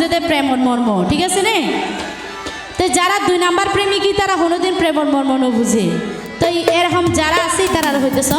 নিজেদের প্রেম মর্ম, ঠিক আছে নে? তো যারা দুই নাম্বার প্রেমিকই, তারা কোনোদিন প্রেম মর্ম বুঝে। তো এরকম যারা আছে, তারা হইতেছ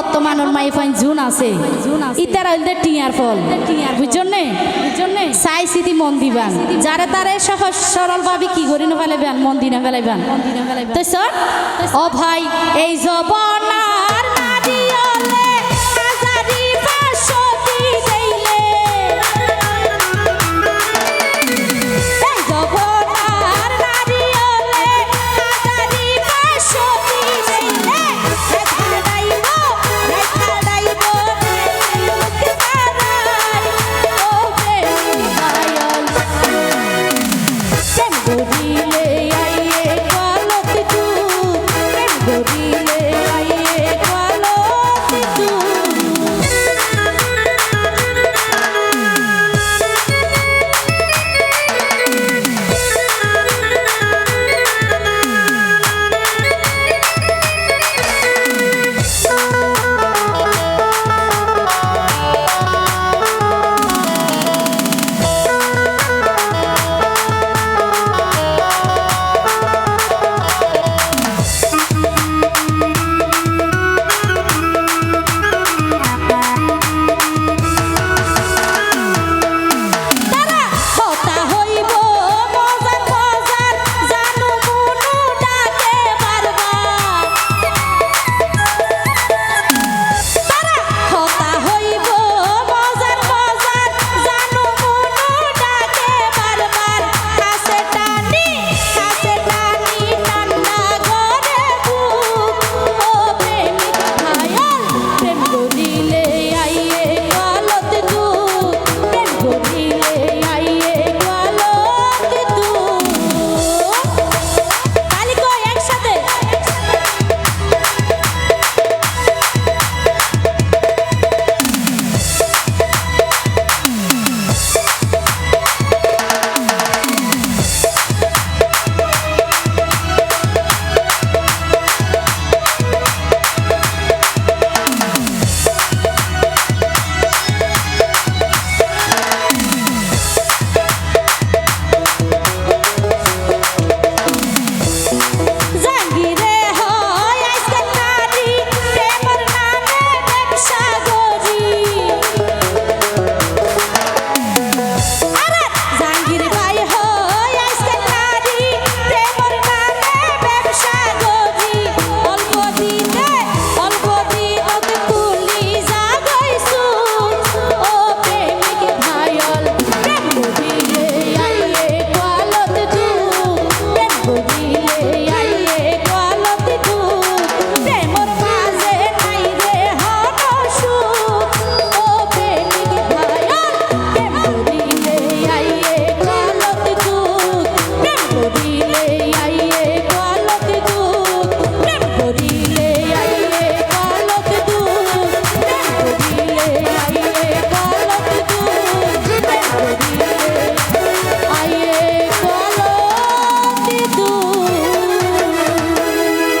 বর্তমানের মাইফান জুন আছে। ইতার হইলে টিয়ার ফল। বুঝছনে চাই সিদি মন দিবান। যারে তারে সহজ সরল ভাবে কি করি না ফেলাইবেন, মন দিনে ফেলাইবেন। তো স্যার ও ভাই, এই জবা